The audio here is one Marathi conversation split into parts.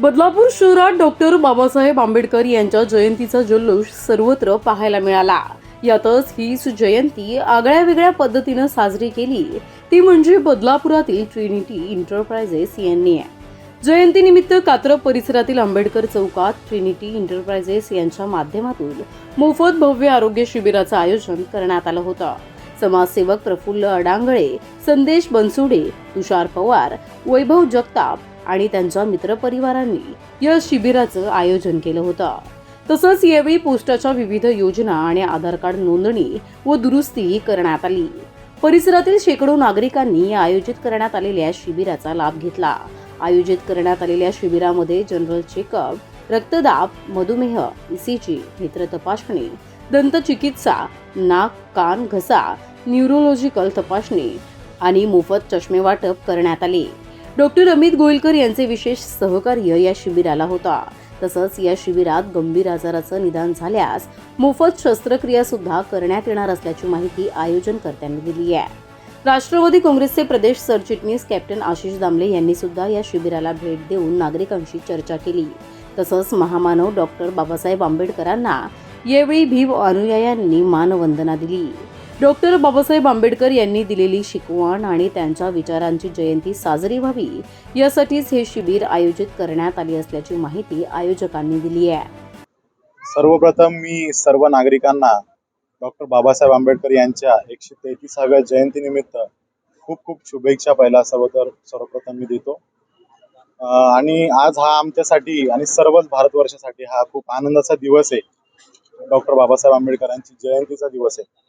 बदलापूर शहरात डॉक्टर बाबासाहेब आंबेडकर यांच्या जयंतीचा जल्लोष सर्वत्र पाहायला मिळाला. यातच हीच जयंती आगळ्या वेगळ्या पद्धतीनं साजरी केली. ती म्हणजे बदलापुरातील ट्रिनिटी इंटरप्रायझेस यांनी. जयंतीनिमित्त कात्रप परिसरातील आंबेडकर चौकात ट्रिनिटी इंटरप्रायझेस यांच्या माध्यमातून मोफत भव्य आरोग्य शिबिराचं आयोजन करण्यात आलं होतं. समाजसेवक प्रफुल्ल अडांगळे संदेश बनसोडे तुषार पवार वैभव जगताप आणि त्यांच्या मित्रपरिवारांनी या शिबिराचं आयोजन केलं होतं. तसंच यावेळी पोस्टाच्या विविध योजना आणि आधार कार्ड नोंदणी व दुरुस्ती करण्यात आली. परिसरातील शेकडो नागरिकांनी आयोजित करण्यात आलेल्या शिबिराचा लाभ घेतला. आयोजित करण्यात आलेल्या शिबिरामध्ये जनरल चेकअप रक्तदाब मधुमेह इसीजी नेत्र तपासणी दंतचिकित्सा नाक कान घसा न्यूरोलॉजिकल तपासणी आणि मोफत चष्मे वाटप करण्यात आले. डॉक्टर अमित गोयलकर यांचे विशेष सहकार्य या शिबिराला होता. तसंच या शिबिरात गंभीर आजाराचं निदान झाल्यास मोफत शस्त्रक्रिया सुद्धा करण्यात येणार असल्याची माहिती आयोजनकर्त्यांनी दिली आहे. राष्ट्रवादी काँग्रेसचे प्रदेश सरचिटणीस कॅप्टन आशिष दामले यांनी सुद्धा या शिबिराला भेट देऊन नागरिकांशी चर्चा केली. तसंच महामानव डॉक्टर बाबासाहेब आंबेडकरांना यावेळी भीम अनुयायांनी मानवंदना दिली. डॉक्टर बाबासाहेब आंबेडकर यांनी दिलेली शिकवण आणि त्यांच्या विचारांची जयंती साजरी व्हावी यासाठीच हे शिबिर आयोजित करण्यात आली असल्याची माहिती आयोजकांनी दिली आहे. सर्वप्रथम मी सर्व नागरिकांना डॉक्टर बाबासाहेब आंबेडकर यांच्या एकशे तेहतीसाव्या जयंतीनिमित्त खूप खूप शुभेच्छा पहिला सर्व तर सर्वप्रथम मी देतो. आणि आज हा आमच्यासाठी आणि सर्वच भारतवर्षासाठी हा खूप आनंदाचा दिवस आहे. डॉक्टर बाबासाहेब आंबेडकरांची जयंतीचा दिवस आहे.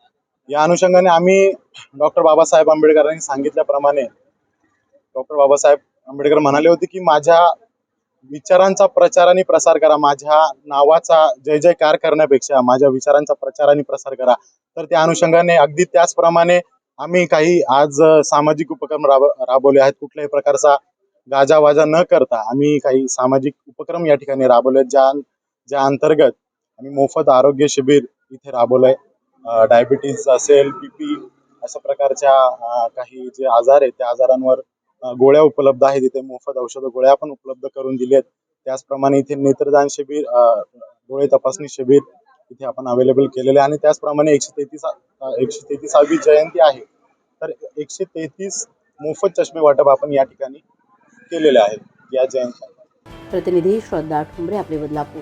या अनुषंगाने आम्ही डॉक्टर बाबासाहेब आंबेडकरांनी सांगितल्याप्रमाणे डॉक्टर बाबासाहेब आंबेडकर म्हणाले होते की माझ्या विचारांचा प्रचार आणि प्रसार करा. माझ्या नावाचा जय जयकार करण्यापेक्षा माझ्या विचारांचा प्रचार आणि प्रसार करा. तर त्या अनुषंगाने अगदी त्याचप्रमाणे आम्ही काही आज सामाजिक उपक्रम राब राबवले आहेत. कुठल्याही प्रकारचा गाजावाजा न करता आम्ही काही सामाजिक उपक्रम या ठिकाणी राबवले ज्या ज्या अंतर्गत आम्ही मोफत आरोग्य शिबिर इथे राबवलंय. डायबिटीज असेल बीपी अशा प्रकारच्या काही जे आजार आहेत त्या आजारांवर गोळ्या उपलब्ध आहेत. इथे मोफत औषध गोळ्या पण उपलब्ध करून दिली आहेत. त्याचप्रमाणे इथे नेत्रदान शिबिर डोळे तपासणी शिबिर इथे आपण अवेलेबल केलेले आणि त्याचप्रमाणे एकशे तेहतीस एकशे तेहतीसावी जयंती आहे. तर एकशे तेहतीस मोफत चष्मे वाटप आपण या ठिकाणी केलेले आहे या जयंती प्रतिनिधी श्रद्धा ठुंबरे आपले बदलापूर.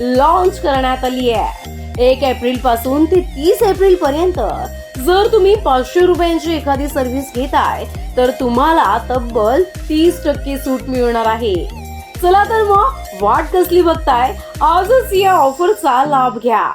लॉन्च करण्यात आली आहे. एक एप्रिलपासून ते तीस एप्रिल पर्यंत जर तुम्ही पाचशे रुपयांची एखादी सर्व्हिस घेताय तर तुम्हाला तब्बल तीस टक्के सूट मिळणार आहे. चला तर मग वाट कसली बघताय आजच या ऑफरचा लाभ घ्या.